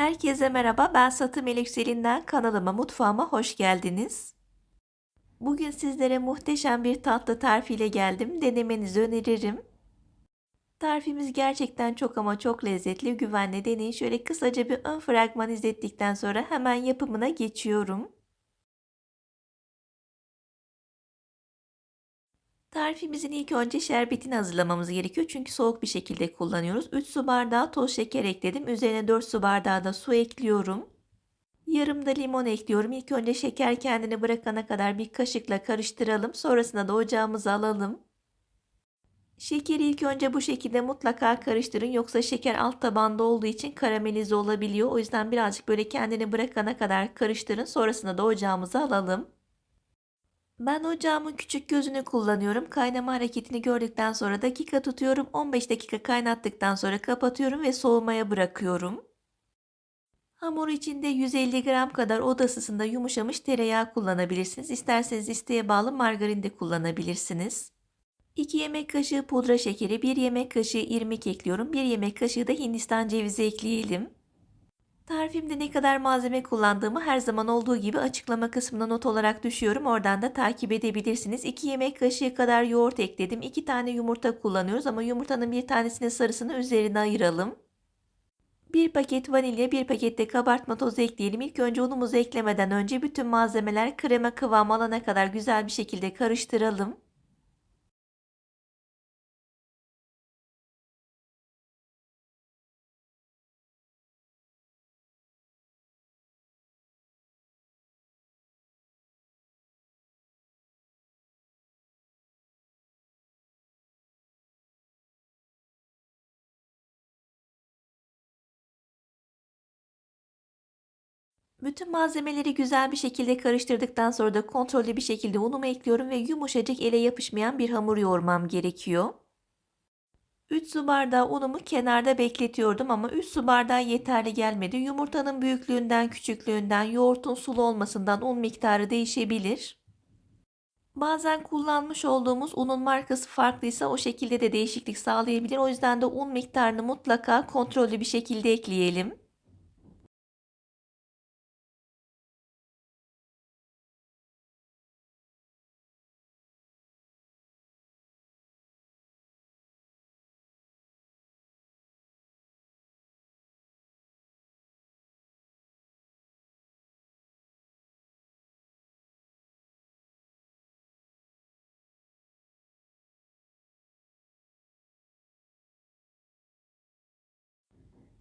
Herkese merhaba, ben Satı Melekselinden kanalıma, mutfağıma hoş geldiniz. Bugün sizlere muhteşem bir tatlı tarifiyle geldim. Denemenizi öneririm. Tarifimiz gerçekten çok ama çok lezzetli, güvenli deneyin. Şöyle kısaca bir ön fragman izlettikten sonra hemen yapımına geçiyorum. Tarifimizin ilk önce şerbetini hazırlamamız gerekiyor. Çünkü soğuk bir şekilde kullanıyoruz. 3 su bardağı toz şeker ekledim. Üzerine 4 su bardağı da su ekliyorum. Yarım da limon ekliyorum. İlk önce şeker kendini bırakana kadar bir kaşıkla karıştıralım. Sonrasında da ocağımıza alalım. Şekeri ilk önce bu şekilde mutlaka karıştırın. Yoksa şeker alt tabanda olduğu için karamelize olabiliyor. O yüzden birazcık böyle kendini bırakana kadar karıştırın. Sonrasında da ocağımıza alalım. Ben ocağımın küçük gözünü kullanıyorum. Kaynama hareketini gördükten sonra dakika tutuyorum. 15 dakika kaynattıktan sonra kapatıyorum ve soğumaya bırakıyorum. Hamur içinde 150 gram kadar oda ısısında yumuşamış tereyağı kullanabilirsiniz. İsterseniz isteğe bağlı margarin de kullanabilirsiniz. 2 yemek kaşığı pudra şekeri, 1 yemek kaşığı irmik ekliyorum. 1 yemek kaşığı da hindistan cevizi ekleyelim. Tarifimde ne kadar malzeme kullandığımı her zaman olduğu gibi açıklama kısmına not olarak düşüyorum. Oradan da takip edebilirsiniz. 2 yemek kaşığı kadar yoğurt ekledim. 2 tane yumurta kullanıyoruz ama yumurtanın bir tanesinin sarısını üzerine ayıralım. 1 paket vanilya, 1 paket de kabartma tozu ekleyelim. İlk önce unumuzu eklemeden önce bütün malzemeler krema kıvamı alana kadar güzel bir şekilde karıştıralım. Bütün malzemeleri güzel bir şekilde karıştırdıktan sonra da kontrollü bir şekilde unumu ekliyorum ve yumuşacık ele yapışmayan bir hamur yoğurmam gerekiyor. 3 su bardağı unumu kenarda bekletiyordum ama 3 su bardağı yeterli gelmedi. Yumurtanın büyüklüğünden, küçüklüğünden, yoğurtun sulu olmasından un miktarı değişebilir. Bazen kullanmış olduğumuz unun markası farklıysa o şekilde de değişiklik sağlayabilir. O yüzden de un miktarını mutlaka kontrollü bir şekilde ekleyelim.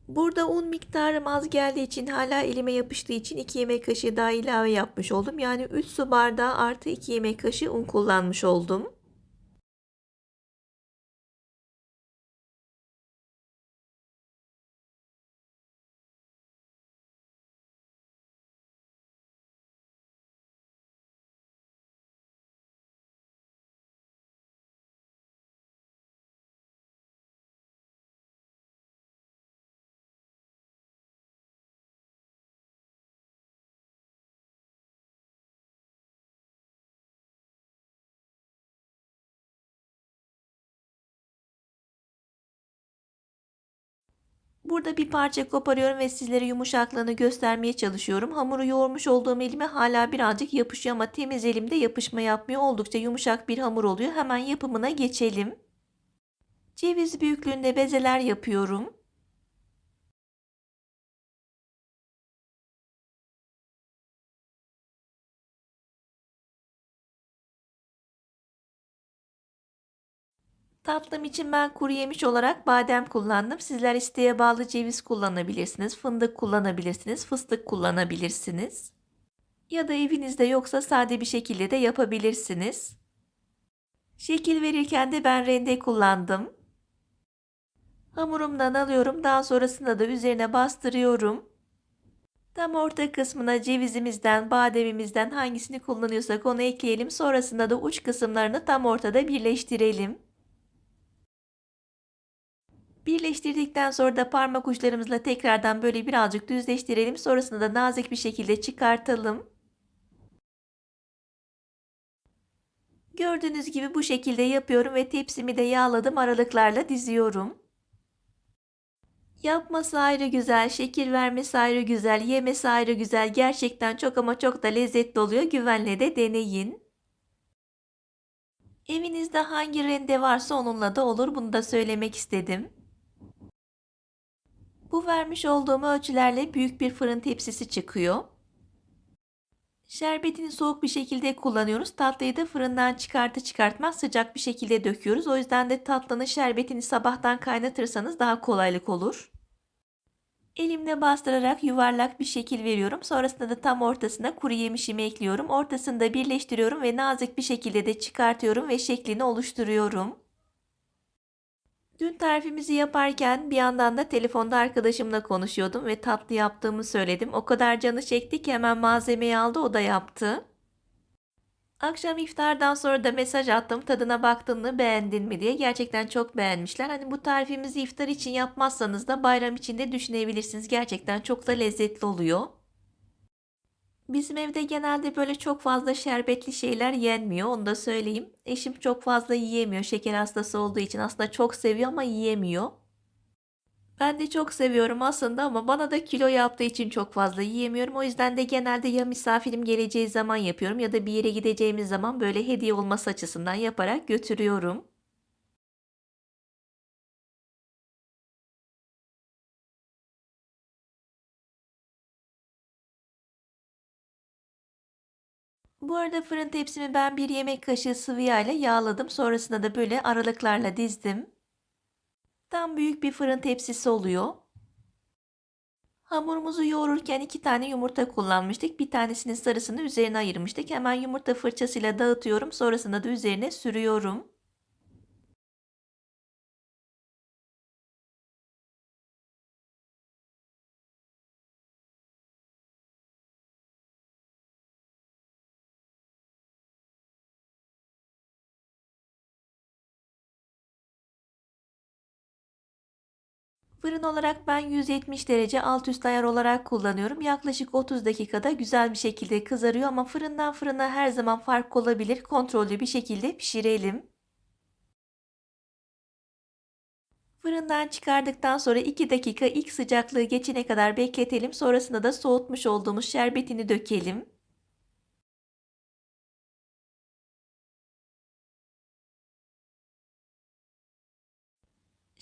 Burada un miktarım az geldiği için hala elime yapıştığı için 2 yemek kaşığı daha ilave yapmış oldum. Yani 3 su bardağı artı 2 yemek kaşığı un kullanmış oldum. Burada bir parça koparıyorum ve sizlere yumuşaklığını göstermeye çalışıyorum. Hamuru yoğurmuş olduğum elime hala birazcık yapışıyor ama temiz elimde yapışma yapmıyor. Oldukça yumuşak bir hamur oluyor. Hemen yapımına geçelim. Ceviz büyüklüğünde bezeler yapıyorum. Tatlım için ben kuru yemiş olarak badem kullandım. Sizler isteğe bağlı ceviz kullanabilirsiniz, fındık kullanabilirsiniz, fıstık kullanabilirsiniz. Ya da evinizde yoksa sade bir şekilde de yapabilirsiniz. Şekil verirken de ben rende kullandım. Hamurumdan alıyorum. Daha sonrasında da üzerine bastırıyorum. Tam orta kısmına cevizimizden, bademimizden hangisini kullanıyorsak onu ekleyelim. Sonrasında da uç kısımlarını tam ortada birleştirelim. Birleştirdikten sonra da parmak uçlarımızla tekrardan böyle birazcık düzleştirelim. Sonrasında da nazik bir şekilde çıkartalım. Gördüğünüz gibi bu şekilde yapıyorum ve tepsimi de yağladım aralıklarla diziyorum. Yapması ayrı güzel, şekil vermesi ayrı güzel, yemesi ayrı güzel. Gerçekten çok ama çok da lezzetli oluyor. Güvenle de deneyin. Evinizde hangi rende varsa onunla da olur. Bunu da söylemek istedim. Bu vermiş olduğum ölçülerle büyük bir fırın tepsisi çıkıyor. Şerbetini soğuk bir şekilde kullanıyoruz. Tatlıyı da fırından çıkartı çıkartmaz sıcak bir şekilde döküyoruz. O yüzden de tatlının şerbetini sabahtan kaynatırsanız daha kolaylık olur. Elimle bastırarak yuvarlak bir şekil veriyorum. Sonrasında da tam ortasına kuru yemişimi ekliyorum. Ortasında birleştiriyorum ve nazik bir şekilde de çıkartıyorum ve şeklini oluşturuyorum. Dün tarifimizi yaparken bir yandan da telefonda arkadaşımla konuşuyordum ve tatlı yaptığımı söyledim. O kadar canı çekti ki hemen malzemeyi aldı o da yaptı. Akşam iftardan sonra da mesaj attım tadına baktın mı beğendin mi diye. Gerçekten çok beğenmişler. Hani bu tarifimizi iftar için yapmazsanız da bayram için de düşünebilirsiniz. Gerçekten çok da lezzetli oluyor. Bizim evde genelde böyle çok fazla şerbetli şeyler yenmiyor onu da söyleyeyim. Eşim çok fazla yiyemiyor şeker hastası olduğu için aslında çok seviyor ama yiyemiyor. Ben de çok seviyorum aslında ama bana da kilo yaptığı için çok fazla yiyemiyorum. O yüzden de genelde ya misafirim geleceği zaman yapıyorum ya da bir yere gideceğimiz zaman böyle hediye olması açısından yaparak götürüyorum. Bu arada fırın tepsimi ben bir yemek kaşığı sıvı yağ ile yağladım. Sonrasında da böyle aralıklarla dizdim. Tam büyük bir fırın tepsisi oluyor. Hamurumuzu yoğururken iki tane yumurta kullanmıştık. Bir tanesinin sarısını üzerine ayırmıştık. Hemen yumurta fırçasıyla dağıtıyorum. Sonrasında da üzerine sürüyorum. Fırın olarak ben 170 derece alt üst ayar olarak kullanıyorum. Yaklaşık 30 dakikada güzel bir şekilde kızarıyor ama fırından fırına her zaman fark olabilir. Kontrollü bir şekilde pişirelim. Fırından çıkardıktan sonra 2 dakika ilk sıcaklığı geçene kadar bekletelim. Sonrasında da soğutmuş olduğumuz şerbetini dökelim.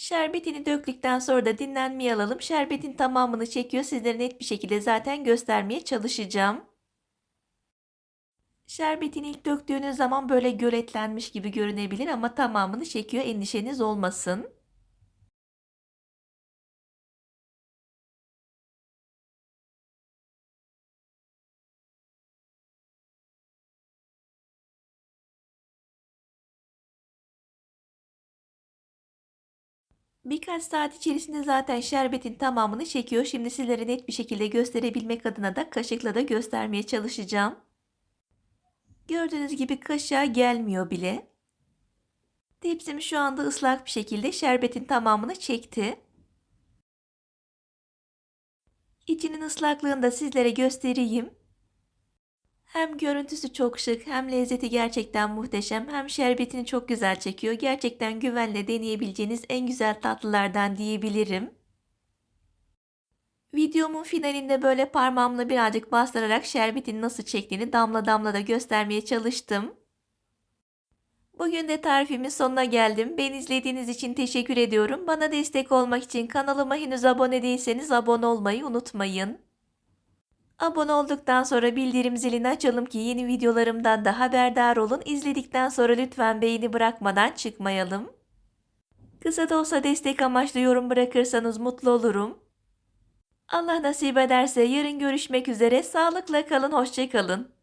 Şerbetini döktükten sonra da dinlenmeye alalım. Şerbetin tamamını çekiyor. Sizlere net bir şekilde zaten göstermeye çalışacağım. Şerbetini ilk döktüğünüz zaman böyle göletlenmiş gibi görünebilir ama tamamını çekiyor. Endişeniz olmasın. Birkaç saat içerisinde zaten şerbetin tamamını çekiyor. Şimdi sizlere net bir şekilde gösterebilmek adına da kaşıkla da göstermeye çalışacağım. Gördüğünüz gibi kaşığa gelmiyor bile. Tepsim şu anda ıslak bir şekilde şerbetin tamamını çekti. İçinin ıslaklığını da sizlere göstereyim. Hem görüntüsü çok şık hem lezzeti gerçekten muhteşem hem şerbetini çok güzel çekiyor. Gerçekten güvenle deneyebileceğiniz en güzel tatlılardan diyebilirim. Videomun finalinde böyle parmağımla birazcık bastırarak şerbetin nasıl çektiğini damla damla da göstermeye çalıştım. Bugün de tarifimin sonuna geldim. Beni izlediğiniz için teşekkür ediyorum. Bana destek olmak için kanalıma henüz abone değilseniz abone olmayı unutmayın. Abone olduktan sonra bildirim zilini açalım ki yeni videolarımdan da haberdar olun. İzledikten sonra lütfen beğeni bırakmadan çıkmayalım. Kısa da olsa destek amaçlı yorum bırakırsanız mutlu olurum. Allah nasip ederse yarın görüşmek üzere. Sağlıkla kalın, hoşçakalın.